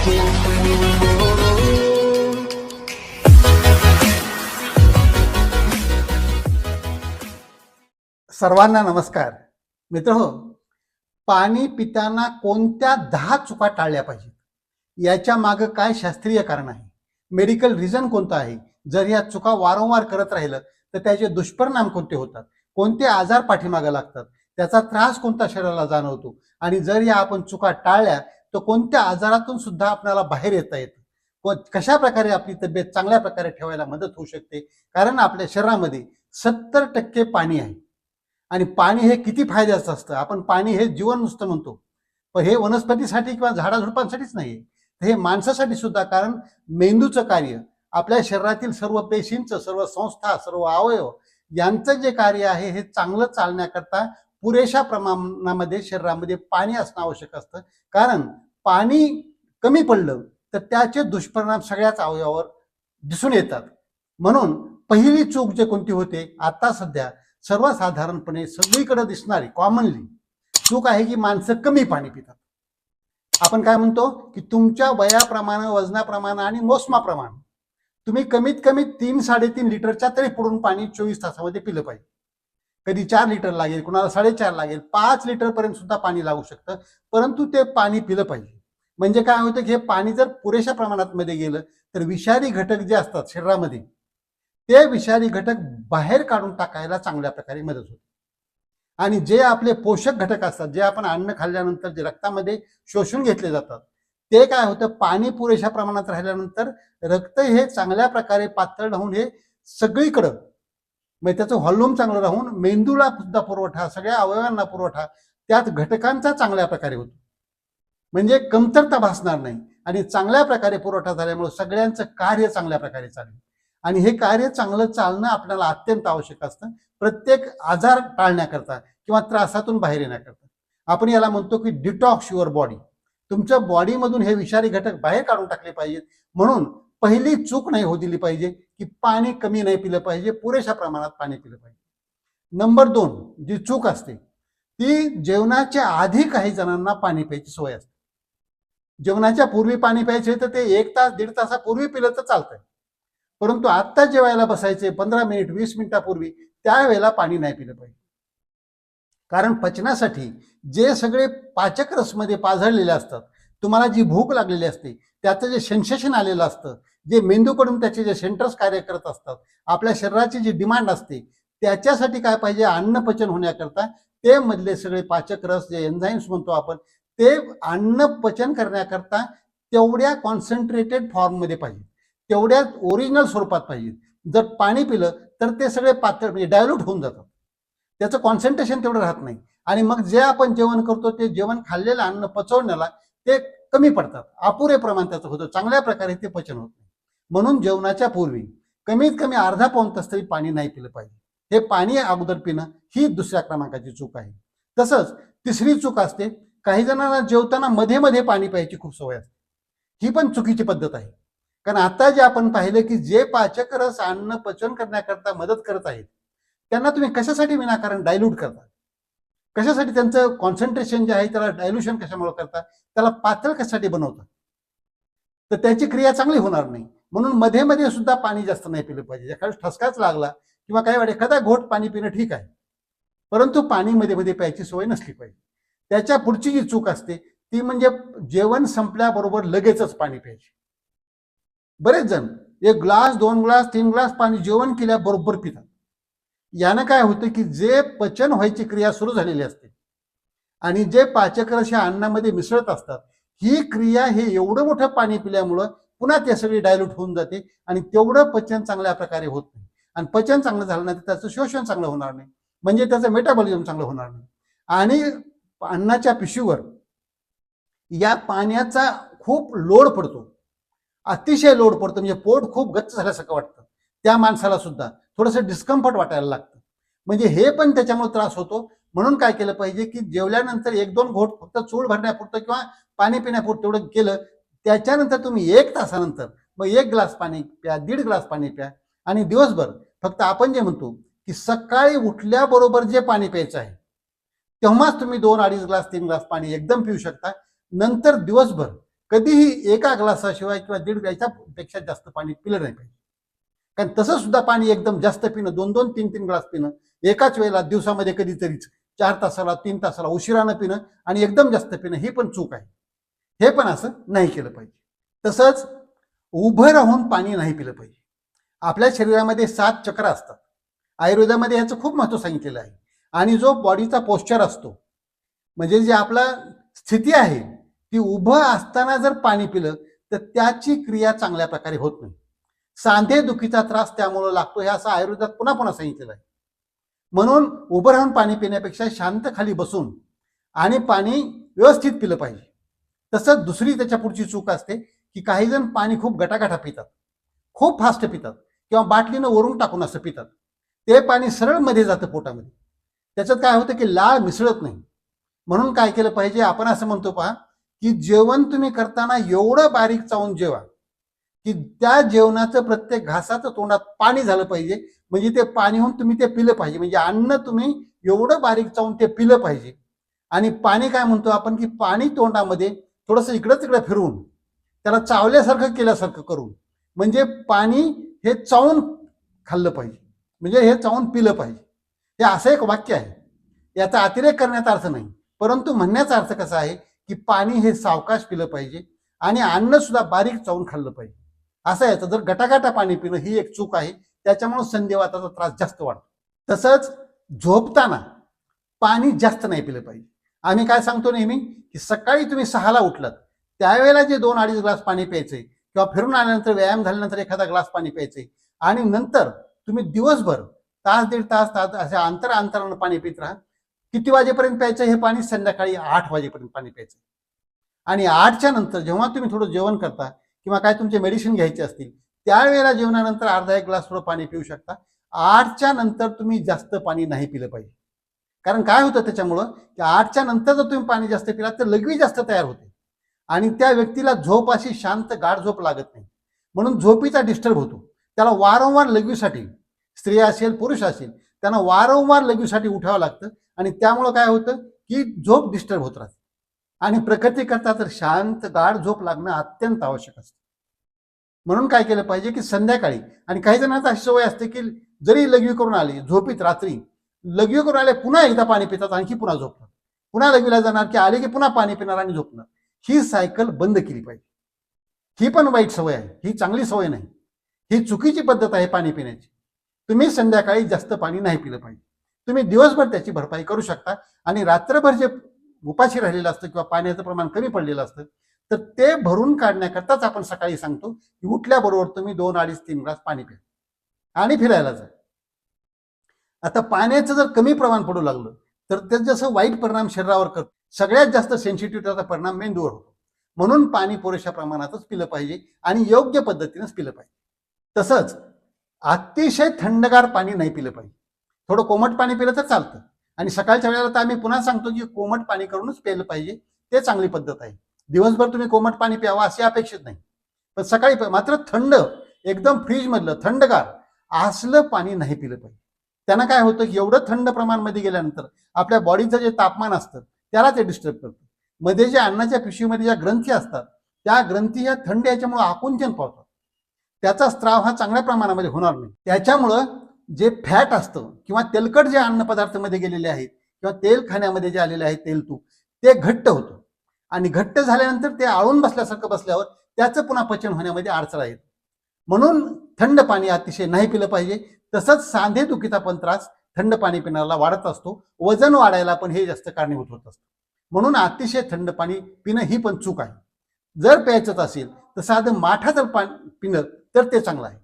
सर्वांना नमस्कार. मित्र हो पाणी पिताना कोणत्या दहा चुका टाळल्या पाहिजेत? याच्या मागं काय शास्त्रीय कारण आहे? मेडिकल रिझन कोणतं आहे? जर या चुका वारंवार करत राहिलं तर त्याचे दुष्परिणाम कोणते होतात? कोणते आजार पाठीमागे लागतात? त्याचा त्रास कोणता शरीराला जाणवतो? आणि जर या आपण चुका टाळल्या तर कोणत्या आजारातून सुद्धा आपल्याला बाहेर येता येतं? कशा प्रकारे आपली तब्येत चांगल्या प्रकारे ठेवायला मदत होऊ शकते? कारण आपल्या शरीरामध्ये सत्तर टक्के पाणी आहे. आणि पाणी हे किती फायद्याचं असतं? आपण पाणी हे जीवन नुसतं म्हणतो. पण हे वनस्पतीसाठी किंवा झाडाझुडपांसाठीच नाही हे माणसासाठी सुद्धा कारण मेंदूचं कार्य. आपल्या शरीरातील सर्व पेशींचं सर्व संस्था सर्व अवयव यांचं जे कार्य आहे हे चांगलं चालण्याकरता पुरेशा प्रमाणामध्ये शरीरामध्ये पाणी असणं आवश्यक असतं. कारण पाणी कमी पडलं तर त्याचे दुष्परिणाम सगळ्याच अवयवावर दिसून येतात. म्हणून पहिली चूक जे कोणती होते आता सध्या सर्वसाधारणपणे सगळीकडे दिसणारी कॉमनली चूक आहे की माणसं कमी पाणी पितात. आपण काय म्हणतो की तुमच्या वयाप्रमाणे वजनाप्रमाणे आणि मोसमाप्रमाणे तुम्ही कमीत कमी तीन साडेतीन लिटरच्या तरी पुढून पाणी चोवीस तासामध्ये पिलं पाहिजे. कधी चार लिटर लागेल कुणाला साडेचार लागेल पाच लिटरपर्यंत सुद्धा पाणी लागू शकतं परंतु ते पाणी पिलं पाहिजे. म्हणजे काय होतं की हे पाणी जर पुरेशा प्रमाणात मध्ये गेलं तर विषारी घटक जे असतात शरीरामध्ये ते विषारी घटक बाहेर काढून टाकायला चांगल्या प्रकारे मदत होते. आणि जे आपले पोषक घटक असतात जे आपण अन्न खाल्ल्यानंतर जे रक्तामध्ये शोषून घेतले जातात ते काय होतं? पाणी पुरेशा प्रमाणात राहिल्यानंतर रक्त हे चांगल्या प्रकारे पातळ राहून हे सगळीकडं म्हणजे त्याचं व्हॉल्यूम चांगलं राहून मेंदूला सुद्धा पुरवठा सगळ्या अवयवांना पुरवठा त्यात घटकांचा चांगल्या प्रकारे होतो. म्हणजे कमतरता भासणार नाही. आणि चांगल्या प्रकारे पुरवठा झाल्यामुळे सगळ्यांचं कार्य चांगल्या प्रकारे चालेल. आणि हे कार्य चांगलं चालणं आपल्याला अत्यंत आवश्यक असतं. प्रत्येक आजार टाळण्याकरता किंवा त्रासातून बाहेर येण्याकरता. आपण याला म्हणतो की डिटॉक्स युअर बॉडी तुमच्या बॉडीमधून हे विषारी घटक बाहेर काढून टाकले पाहिजेत. म्हणून पहिली चूक नाही हो दिली पाहिजे की पाणी कमी नाही पिलं पाहिजे. पुरेशा प्रमाणात पाणी पिलं पाहिजे. नंबर दोन जी चूक असते ती जेवणाच्या आधी काही जणांना पाणी प्यायची सवय असते. जेवणाच्या पूर्वी पाणी प्यायचे तर ते एक तास दीड तासापूर्वी पिलं तर चालतंय. परंतु आत्ता जेवायला बसायचे पंधरा मिनिट वीस मिनिटापूर्वी त्यावेळेला पाणी नाही पिलं पाहिजे. कारण पचनासाठी जे सगळे पाचक रसमध्ये पाझळलेले असतात तुम्हाला जी भूक लागलेली असते त्याचं जे सेन्सेशन आलेलं असतं जे मेंदूकडून त्याचे जे सेंटर्स कार्य करत असतात आपल्या शरीराची जी डिमांड असते त्याच्यासाठी काय पाहिजे? अन्न पचन होण्याकरता ते मधले सगळे पाचक रस जे एन्झाईम्स म्हणतो आपण ते अन्न पचन करण्याकरता तेवढ्या कॉन्सन्ट्रेटेड फॉर्ममध्ये पाहिजे. तेवढ्या ओरिजिनल स्वरूपात पाहिजे. जर पाणी पिलं तर ते सगळे पातळ म्हणजे डायल्यूट होऊन जातात त्याचं कॉन्सन्ट्रेशन तेवढं राहत नाही. आणि मग जे आपण जेवण करतो ते जेवण खाल्लेलं अन्न पचवण्याला ते कमी पडतात. अपुरे प्रमाण त्याचं होतं. चांगल्या प्रकारे ते पचन होत नाही. म्हणून जेवणाच्या पूर्वी कमीत कमी अर्धा पाऊन तास तरी पाणी नाही पिलं पाहिजे. हे पाणी अगोदर पिणं ही दुसऱ्या क्रमांकाची चूक आहे. तसंच तिसरी चूक असते काही जणांना जेवताना मध्ये मध्ये पाणी प्यायची खूप सवय असते. ही पण चुकीची पद्धत आहे. कारण आता जे आपण पाहिलं की जे पाचक रस अन्न पचन करण्याकरता मदत करत आहेत त्यांना तुम्ही कशासाठी विनाकारण डायल्यूट करता? कशासाठी त्यांचं कॉन्सन्ट्रेशन जे आहे त्याला डायल्युशन कशामुळे करता? त्याला पातळ कशासाठी बनवतात तर त्याची क्रिया चांगली होणार नाही. म्हणून मध्ये मध्ये सुद्धा पाणी जास्त नाही पिलं पाहिजे. एखादा ठसकाच लागला किंवा काही वेळ एखादा घोट पाणी पिणं ठीक आहे. परंतु पाणी मध्ये मध्ये प्यायची सवय नसली पाहिजे. त्याच्या पुढची जी चूक असते ती म्हणजे जेवण संपल्याबरोबर लगेचच पाणी प्यायचे. बरेच जण एक ग्लास दोन ग्लास तीन ग्लास पाणी जेवण केल्याबरोबर पितात. यानं काय होतं की जे पचन व्हायची क्रिया सुरू झालेली असते आणि जे पाचकरस अन्नामध्ये मिसळत असतात ही क्रिया हे एवढं मोठं पाणी पिल्यामुळं पुन्हा ते सगळी डायल्यूट होऊन जाते आणि तेवढं पचन चांगल्या प्रकारे होत नाही. आणि पचन चांगलं झालं नाही तर त्याचं शोषण चांगलं होणार नाही. म्हणजे त्याचं मेटाबॉलिझम चांगलं होणार नाही. आणि अन्नाच्या पिशवीवर. या पाण्याचा खूप लोड पडतो. अतिशय लोड पडतो. म्हणजे पोट खूप गच्च झाल्यासारखं वाटतं. त्या माणसाला सुद्धा थोडंसं डिस्कम्फर्ट वाटायला लागतं. म्हणजे हे पण त्याच्यामुळे त्रास होतो. म्हणून काय केलं पाहिजे की जेवल्यानंतर एक दोन घोट फक्त चूळ भरण्यापुरतं किंवा पाणी पिण्यापुरतं तेवढं केलं. त्याच्यानंतर तुम्ही एक तासानंतर मग एक ग्लास पाणी प्या दीड ग्लास पाणी प्या. आणि दिवसभर फक्त आपण जे म्हणतो की सकाळी उठल्याबरोबर जे पाणी प्यायचं आहे तेव्हाच तुम्ही दोन अडीच ग्लास तीन ग्लास पाणी एकदम पिऊ शकता. नंतर दिवसभर कधीही एका ग्लासाशिवाय किंवा दीड याच्यापेक्षा जास्त पाणी पिलं नाही पाहिजे. कारण तसं सुद्धा पाणी एकदम जास्त पिणं दोन दोन तीन तीन ग्लास पिणं एकाच वेळेला दिवसामध्ये कधीतरीच चार तासाला तीन तासाला उशिरानं पिणं आणि एकदम जास्त पिणं ही पण चूक आहे. हे पण असं नाही केलं पाहिजे. तसंच उभं राहून पाणी नाही पिलं पाहिजे. आपल्या शरीरामध्ये सात चक्र असतात. आयुर्वेदामध्ये ह्याचं खूप महत्त्व सांगितलेलं आहे. आणि जो बॉडीचा पोश्चर असतो. म्हणजे जे आपला स्थिती आहे ती उभं असताना जर पाणी पिलं तर त्याची क्रिया चांगल्या प्रकारे होत नाही. सांधे दुखीचा त्रास त्यामुळं लागतो हे असं आयुर्वेदात पुन्हा पुन्हा सांगितलेलं आहे. म्हणून उभं राहून पाणी पिण्यापेक्षा शांत खाली बसून आणि पाणी व्यवस्थित पिलं पाहिजे. तसंच दुसरी त्याच्या पुढची चूक असते की काही जण पाणी खूप गटागटा पितात. खूप फास्ट पितात. किंवा बाटलीनं वरून टाकून असं पितात. ते पाणी सरळमध्ये जातं पोटामध्ये. त्याच्यात काय होतं की लाळ मिसळत नाही. म्हणून काय केलं पाहिजे? आपण असं म्हणतो पहा की जेवण तुम्ही करताना एवढं बारीक चावून जेवा की त्या जेवणाचं प्रत्येक घासाचं तोंडात पाणी झालं पाहिजे. म्हणजे ते पाणी होऊन तुम्ही ते पिलं पाहिजे. म्हणजे अन्न तुम्ही एवढं बारीक चावून ते पिलं पाहिजे. आणि पाणी काय म्हणतो आपण की पाणी तोंडामध्ये थोडंसं इकडं तिकडं फिरवून त्याला चावल्यासारखं केल्यासारखं करून म्हणजे पाणी हे चावून खाल्लं पाहिजे. म्हणजे हे चावून पिलं पाहिजे. हे असं एक वाक्य आहे. याचा अतिरेक करण्याचा अर्थ नाही. परंतु म्हणण्याचा अर्थ कसा आहे की पाणी हे सावकाश पिलं पाहिजे आणि अन्न सुद्धा बारीक चावून खाल्लं पाहिजे. असं याचं जर गटागटा पाणी पिणं ही एक चूक आहे त्याच्यामुळे संधिवाताचा त्रास जास्त वाढतो. तसंच झोपताना पाणी जास्त नाही पिलं पाहिजे. आम्ही काय सांगतो नेहमी की सकाळी तुम्ही सहाला उठलात. त्यावेळेला जे दोन अडीच ग्लास पाणी प्यायचे किंवा फिरून आल्यानंतर व्यायाम झाल्यानंतर एखादा ग्लास पाणी प्यायचे आणि नंतर तुम्ही दिवसभर तास दीड तास तास असे अंतर अंतरानं पाणी पित राहा. किती वाजेपर्यंत प्यायचं हे पाणी? संध्याकाळी आठ वाजेपर्यंत पाणी प्यायचं. आणि आठच्या नंतर जेव्हा तुम्ही थोडं जेवण करता किंवा काय तुमचे मेडिसिन घ्यायचे असतील त्यावेळेला जेवणानंतर अर्धा एक ग्लास थोडं पाणी पिऊ शकता. आठच्या नंतर तुम्ही जास्त पाणी नाही पिलं पाहिजे. कारण काय होतं त्याच्यामुळं? की आठच्या नंतर जर तुम्ही पाणी जास्त पिलात तर लघवी जास्त तयार होते. आणि त्या व्यक्तीला झोप अशी शांत गाढ झोप लागत नाही. म्हणून झोपीचा डिस्टर्ब होतो. त्याला वारंवार लघवीसाठी स्त्री असेल पुरुष असेल त्यांना वारंवार लघवीसाठी उठावं लागतं आणि त्यामुळं काय होतं की झोप डिस्टर्ब होत राहते. आणि प्रकृती करता तर शांत गाढ झोप लागणं अत्यंत आवश्यक असतं. म्हणून काय केलं पाहिजे की संध्याकाळी आणि काही जणांना अशी सवय असते की जरी लघवी करून आली झोपीत रात्री लघवी करून आले पुन्हा एकदा पाणी पितात आणखी पुन्हा झोपतात पुन्हा लघवीला जाणार की आले की पुन्हा पाणी पिणार आणि झोपणार ही सायकल बंद केली पाहिजे. ही पण वाईट सवय आहे. ही चांगली सवय नाही. ही चुकीची पद्धत आहे पाणी पिण्याची. तुम्ही संध्याकाळी जास्त पाणी नाही पिलं पाहिजे. तुम्ही दिवसभर त्याची भरपाई करू शकता आणि रात्रभर जे उपाशी राहिलेलं असतं किंवा पाण्याचं प्रमाण कमी पडलेलं असतं तर ते भरून काढण्याकरताच आपण सकाळी सांगतो की उठल्याबरोबर तुम्ही दोन अडीच तीन ग्लास पाणी प्या आणि फिरायला जा. आता पाण्याचं जर कमी प्रमाण पडू लागलं तर त्याचं जसं वाईट परिणाम शरीरावर करतो सगळ्यात जास्त सेन्सिटिव्हिटीचा परिणाम मेंदूवर होतो. म्हणून पाणी पुरेशा प्रमाणातच पिलं पाहिजे आणि योग्य पद्धतीनेच पिलं पाहिजे. तसंच अतिशय थंडगार पाणी नाही पिलं पाहिजे. थोडं कोमट पाणी पिलं तर चालतं. आणि सकाळच्या वेळेला तर आम्ही पुन्हा सांगतो की कोमट पाणी करूनच प्यायलं पाहिजे. ते चांगली पद्धत आहे. दिवसभर तुम्ही कोमट पाणी प्यावं असे अपेक्षित नाही. पण सकाळी मात्र थंड एकदम फ्रीजमधलं थंडगार असलं पाणी नाही पिलं पाहिजे. त्यांना काय होतं की एवढं थंड प्रमाणमध्ये गेल्यानंतर आपल्या बॉडीचं जे तापमान असतं त्याला ते डिस्टर्ब करतं. मध्ये जे अन्नाच्या पिशवीमध्ये ज्या ग्रंथी असतात त्या ग्रंथी ह्या थंड याच्यामुळे आकुंचन पावतात. त्याचा स्त्राव हा चांगल्या प्रमाणामध्ये होणार नाही. त्याच्यामुळं जे फॅट असतं किंवा तेलकट जे अन्नपदार्थामध्ये गेलेले आहेत किंवा तेल खाण्यामध्ये जे आलेले आहेत तेल तूप ते घट्ट होतं. आणि घट्ट झाल्यानंतर ते आळून बसल्यासारखं बसल्यावर त्याचं पुन्हा पचन होण्यामध्ये अडचण येत म्हणून थंड पाणी अतिशय नाही पिलं पाहिजे. तसंच सांधे दुखीचा पण त्रास थंड पाणी पिण्याला वाढत असतो. वजन वाढायला पण हे जास्त कारणीभूत होत असतं. म्हणून अतिशय थंड पाणी पिणं ही पण चूक आहे. जर प्यायचंच असेल तर साधं माठा जर पाणी पिणं तर ते चांगलं आहे.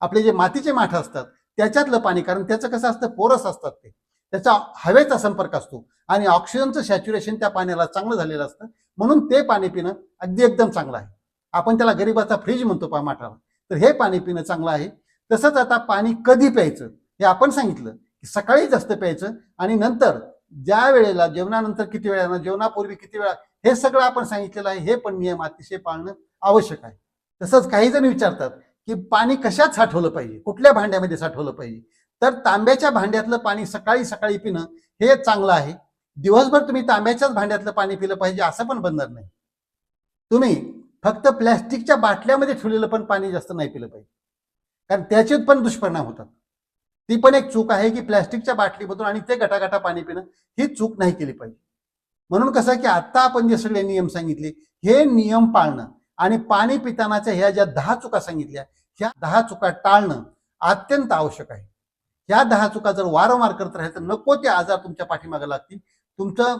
आपले जे मातीचे माठ असतात त्याच्यातलं पाणी कारण त्याचं कसं असतं पोरस असतात ते. त्याचा हवेचा संपर्क असतो आणि ऑक्सिजनचं सॅच्युरेशन त्या पाण्याला चांगलं झालेलं असतं. म्हणून ते पाणी पिणं अगदी एकदम चांगलं आहे. आपण त्याला गरीबाचा फ्रीज म्हणतो पा माठाला. तर हे पाणी पिणं चांगलं आहे. तसंच आता पाणी कधी प्यायचं? हे आपण सांगितलं की सकाळी जास्त प्यायचं आणि नंतर ज्या वेळेला जेवणानंतर किती वेळानं जेवणापूर्वी किती वेळा हे सगळं आपण सांगितलेलं आहे. हे पण नियम अतिशय पाळणं आवश्यक आहे. तसंच काही जण विचारतात की पाणी कशात साठवलं पाहिजे? कुठल्या भांड्यामध्ये साठवलं पाहिजे? तर तांब्याच्या भांड्यातलं पाणी सकाळी सकाळी पिणं हे चांगलं आहे. दिवसभर तुम्ही तांब्याच्याच भांड्यातलं पाणी पिलं पाहिजे असं पण बनणार नाही. तुम्ही फक्त प्लॅस्टिकच्या बाटल्यामध्ये ठेवलेलं पण पाणी जास्त नाही पिलं पाहिजे. कारण त्याचे पण दुष्परिणाम होतात. ती पण एक चूक आहे की प्लॅस्टिकच्या बाटलीमधून आणि ते गटागटा पाणी पिणं ही चूक नाही केली पाहिजे. म्हणून कसं आहे की आता आपण जे सगळे नियम सांगितले हे नियम पाळणं आणि पाणी पितानाच्या ह्या ज्या दहा चुका सांगितल्या ह्या दहा चुका टाळणं अत्यंत आवश्यक आहे. ह्या दहा चुका जर वारंवार करत राहील तर नको ते आजार तुमच्या पाठीमागे लागतील. तुमचं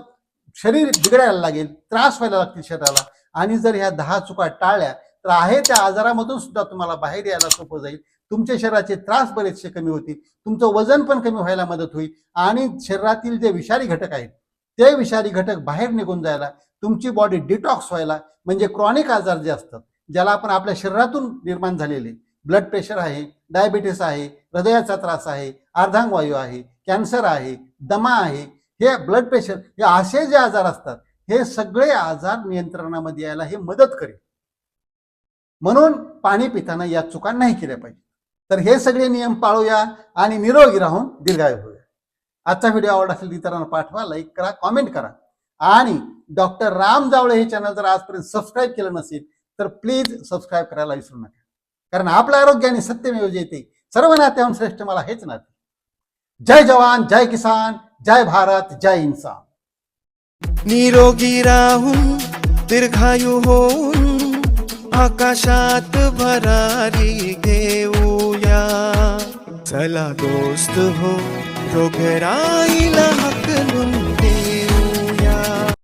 शरीर बिघडायला लागेल त्रास व्हायला लागतील शरीराला. आणि जर ह्या दहा चुका टाळल्या तर आहे त्या आजारामधून सुद्धा तुम्हाला बाहेर यायला सोपं जाईल. तुमच्या शरीराचे त्रास बरेचसे कमी होतील. तुमचं वजन पण कमी व्हायला मदत होईल. आणि शरीरातील जे विषारी घटक आहेत ते विषारी घटक बाहेर निघून जायला तुमची बॉडी डिटॉक्स व्हायला म्हणजे क्रॉनिक आजार जे असतात ज्याला आपण आपल्या शरीरातून निर्माण झालेले ब्लड प्रेशर आहे डायबिटीस आहे हृदयाचा त्रास आहे अर्धांगवायू आहे कॅन्सर आहे दमा आहे हे ब्लड प्रेशर हे असे जे आजार असतात हे सगळे आजार नियंत्रणामध्ये यायला हे मदत करेल. म्हणून पाणी पिताना या चुका नाही केल्या पाहिजे तर हे सगळे नियम पाळूया आणि निरोगी राहून दीर्घायू होऊया. आजचा व्हिडिओ आवडला असेल इतरांना पाठवा लाईक करा कॉमेंट करा. आणि डॉक्टर राम जावळे हे चॅनल जर आजपर्यंत सबस्क्राईब केलं नसेल तर प्लीज सबस्क्राईब करायला विसरू नका. कारण आपलं आरोग्य आणि सत्यमेव जयते सर्व नात्याहून श्रेष्ठ मला हेच नाते. जय जवान जय किसान जय भारत जय इन्सान. निरोगी राहून दीर्घायू होऊन आकाशात भरारी घेऊया. चला दोस्त हो रोगराईला